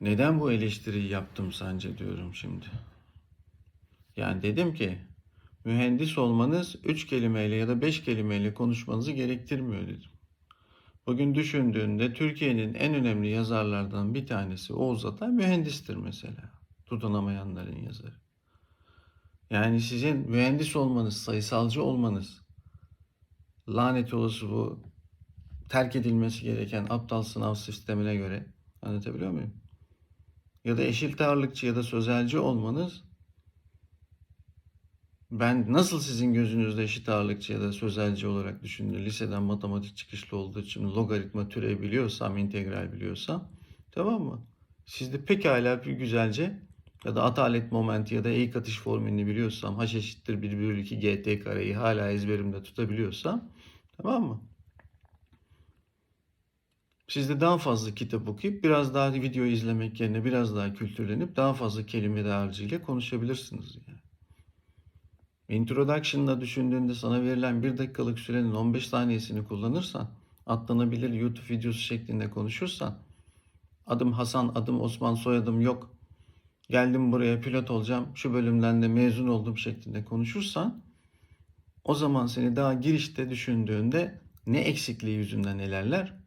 Neden bu eleştiriyi yaptım sence diyorum şimdi. Yani dedim ki mühendis olmanız üç kelimeyle ya da beş kelimeyle konuşmanızı gerektirmiyor dedim. Bugün düşündüğünde Türkiye'nin en önemli yazarlardan bir tanesi Oğuz Atay mühendistir mesela. Tutunamayanların yazarı. Yani sizin mühendis olmanız, sayısalcı olmanız, lanet olası bu terk edilmesi gereken aptal sınav sistemine göre anlatabiliyor muyum? Ya da eşit ağırlıkçı ya da sözelci olmanız ben nasıl sizin gözünüzde eşit ağırlıkçı ya da sözelci olarak düşündüğüm liseden matematik çıkışlı olduğu için logaritma türev biliyorsam, integral biliyorsam tamam mı? Siz de pekala bir güzelce ya da atalet momenti ya da eğik atış formülünü biliyorsam h eşittir 1 bölü 2 gt kareyi hala ezberimde tutabiliyorsam tamam mı? Siz de daha fazla kitap okuyup biraz daha video izlemek yerine biraz daha kültürlenip daha fazla kelime dağarcığıyla konuşabilirsiniz yani. Introduction'da düşündüğünde sana verilen bir dakikalık sürenin 15 saniyesini kullanırsan, atlanabilir YouTube videosu şeklinde konuşursan, adım Hasan, adım Osman, soyadım yok, geldim buraya pilot olacağım, şu bölümden de mezun oldum şeklinde konuşursan, o zaman seni daha girişte düşündüğünde ne eksikliği yüzünden elerler?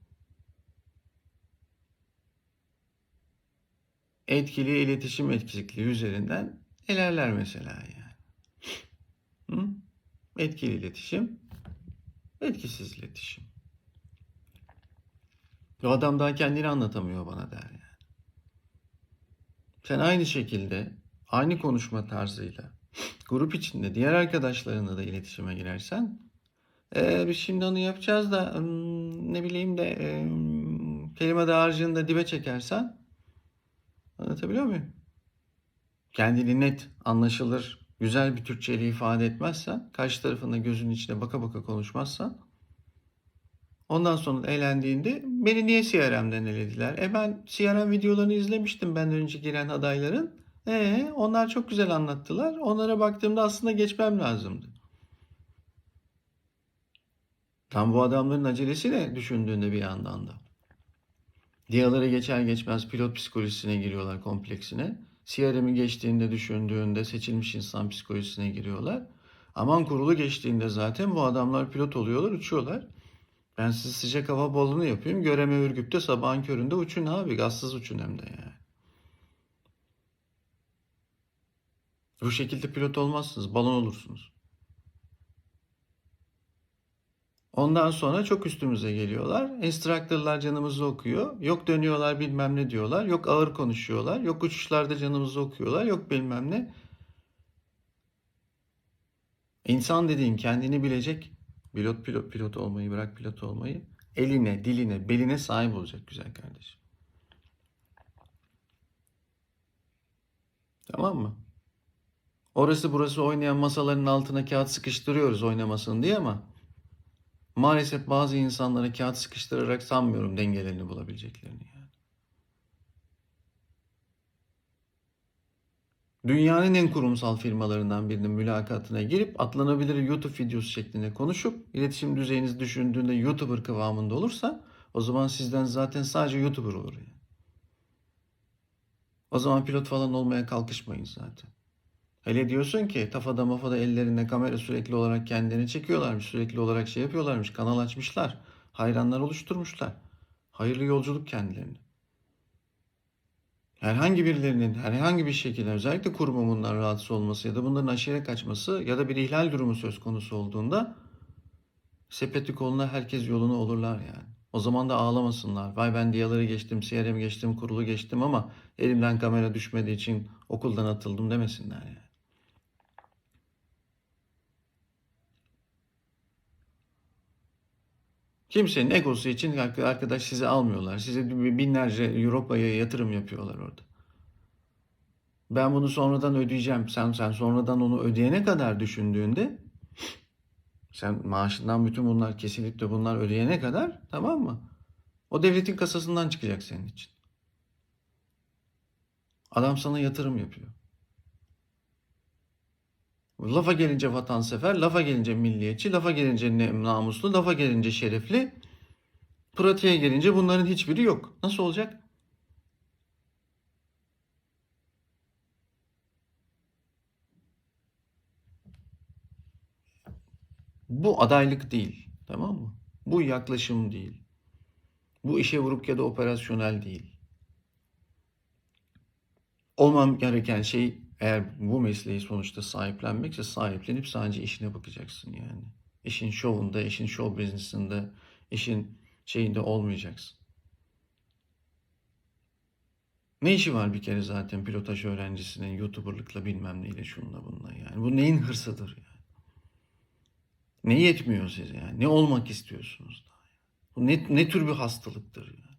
Etkili iletişim eksikliği üzerinden elerler mesela yani. Hı? Etkili iletişim, etkisiz iletişim. O adam daha kendini anlatamıyor bana der yani. Sen aynı şekilde, aynı konuşma tarzıyla grup içinde diğer arkadaşlarınla da iletişime girersen "Ee, biz şimdi onu yapacağız da hmm, ne bileyim de hmm, kelime dağarcığını da dibe çekersen anlatabiliyor muyum? Kendini net, anlaşılır, güzel bir Türkçe ile ifade etmezsen, karşı tarafında gözünün içine baka baka konuşmazsan, ondan sonra eğlendiğinde beni niye CRM'den elediler? E ben CRM videolarını izlemiştim benden önce giren adayların. E onlar çok güzel anlattılar. Onlara baktığımda aslında geçmem lazımdı. Tam bu adamların acelesi ne düşündüğünde bir yandan da. Diyaları geçer geçmez pilot psikolojisine giriyorlar kompleksine. CRM'i geçtiğinde düşündüğünde seçilmiş insan psikolojisine giriyorlar. Aman kurulu geçtiğinde zaten bu adamlar pilot oluyorlar, uçuyorlar. Ben size sıcak hava balonu yapayım. Göreme Ürgüp'te sabahın köründe uçun abi. Gazsız uçun hem de yani. Bu şekilde pilot olmazsınız. Balon olursunuz. Ondan sonra çok üstümüze geliyorlar. Instructor'lar canımızı okuyor. Yok dönüyorlar bilmem ne diyorlar. Yok ağır konuşuyorlar. Yok uçuşlarda canımızı okuyorlar. Yok bilmem ne. İnsan dediğin kendini bilecek. Pilot pilot pilot olmayı bırak pilot olmayı. Eline, diline, beline sahip olacak güzel kardeşim. Tamam mı? Orası burası oynayan masaların altına kağıt sıkıştırıyoruz oynamasın diye ama maalesef bazı insanlara kağıt sıkıştırarak sanmıyorum dengelerini bulabileceklerini yani. Dünyanın en kurumsal firmalarından birinin mülakatına girip atlanabilir YouTube videosu şeklinde konuşup iletişim düzeyiniz düşündüğünde YouTuber kıvamında olursa o zaman sizden zaten sadece YouTuber olur yani. O zaman pilot falan olmaya kalkışmayın zaten. Hele diyorsun ki tafada mafada ellerinde kamera sürekli olarak kendini çekiyorlarmış. Sürekli olarak şey yapıyorlarmış. Kanal açmışlar. Hayranlar oluşturmuşlar. Hayırlı yolculuk kendilerine. Herhangi birilerinin herhangi bir şekilde özellikle kurumun bundan rahatsız olması ya da bunların aşırı kaçması ya da bir ihlal durumu söz konusu olduğunda sepeti koluna herkes yolunu olurlar yani. O zaman da ağlamasınlar. Vay ben diyaları geçtim, CRM geçtim, kurulu geçtim ama elimden kamera düşmediği için okuldan atıldım demesinler yani. Kimsenin egosu için arkadaş sizi almıyorlar. Size binlerce Avrupa'ya yatırım yapıyorlar orada. Ben bunu sonradan ödeyeceğim. Sen sen sonradan onu ödeyene kadar düşündüğünde sen maaşından bütün bunlar kesilip de bunlar ödeyene kadar tamam mı? O devletin kasasından çıkacak senin için. Adam sana yatırım yapıyor. Lafa gelince vatansever, lafa gelince milliyetçi, lafa gelince namuslu, lafa gelince şerefli. Pratiğe gelince bunların hiçbiri yok. Nasıl olacak? Bu adaylık değil. Tamam mı? Bu yaklaşım değil. Bu işe vurup ya da operasyonel değil. Olmam gereken şey eğer bu mesleği sonuçta sahiplenmekse sahiplenip sadece işine bakacaksın yani. İşin şovunda, işin show business'ında, işin şeyinde olmayacaksın. Ne işi var bir kere zaten pilotaj öğrencisinin YouTuber'lıkla bilmem neyle şunla bununla yani. Bu neyin hırsıdır yani? Ne yetmiyor size yani? Ne olmak istiyorsunuz daha? yani? Bu ne, ne tür bir hastalıktır yani?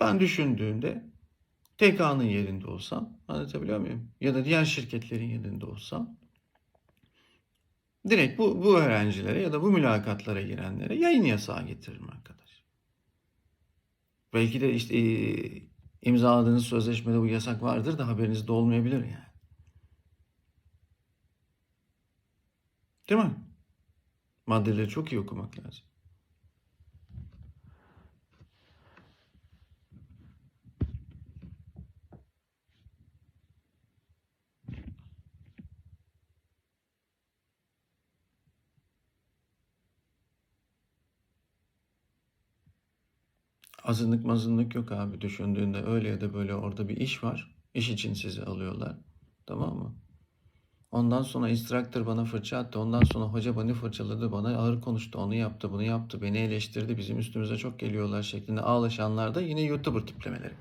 Ben düşündüğümde TK'nın yerinde olsam, anlatabiliyor muyum? Ya da diğer şirketlerin yerinde olsam, direkt bu, bu öğrencilere ya da bu mülakatlara girenlere yayın yasağı getiririm arkadaş. Belki de işte e, imzaladığınız sözleşmede bu yasak vardır da haberinizde olmayabilir yani. Değil mi? Maddeleri çok iyi okumak lazım. Azınlık mazınlık yok abi düşündüğünde öyle ya da böyle orada bir iş var. İş için sizi alıyorlar. Tamam mı? Ondan sonra instructor bana fırça attı. Ondan sonra hoca beni fırçaladı. Bana ağır konuştu. Onu yaptı, bunu yaptı. Beni eleştirdi. Bizim üstümüze çok geliyorlar şeklinde ağlaşanlar da yine YouTuber tiplemeleri.